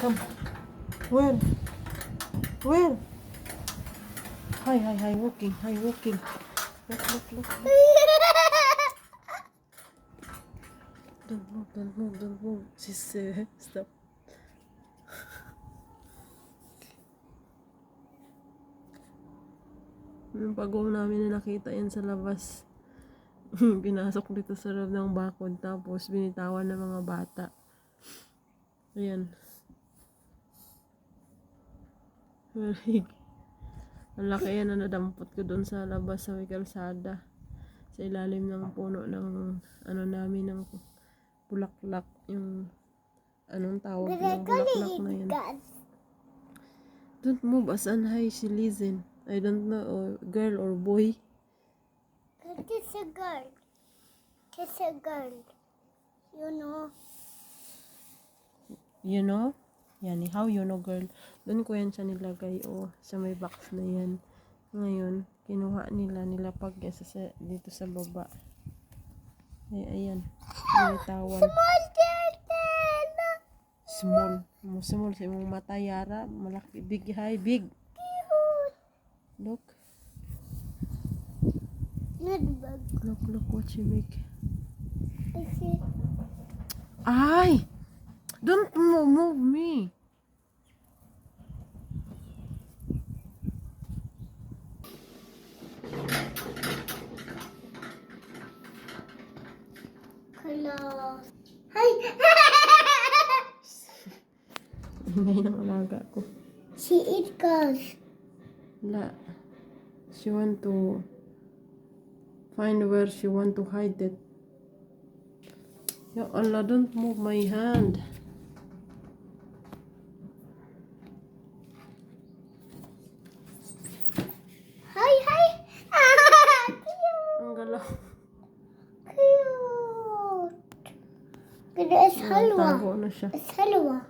Come. Where? Where? Hi, hi, hi, walking, hi, walking. Look, look, look. Don't move, don't move, don't move. She's, uh, stop. Yung pagong namin na nakita yan sa labas. Pinasok dito sa loob ng bakod tapos binitawan ng mga bata. Ayan. Ang laki yan na nadampot ko doon sa labas sa may kalsada. Sa ilalim ng puno ng ano namin ng bulaklak. Yung anong tawag ng bulaklak na yun. Don't move as an high she listen. I don't know or girl or boy. Kiss a girl. Kiss a girl. You know. You know? Yan, how you know girl. Doon ko yan siya nilagay o sa may box na yan. Ngayon, kinuha nila, nilapag yan sa, sa, dito sa baba. Ay, ayan. Binitawan. Small turtle. Small. Mo small sa imong mata, Yara. Malaki. Big, high, big. Cute. Look. Look, look what she make. Ay! Don't move, move me. Close. Hi. Ingay ng alaga ko. she eat girls. La. She want to find where she want to hide it. Ya Allah, don't move my hand. Cute. Good as halwa.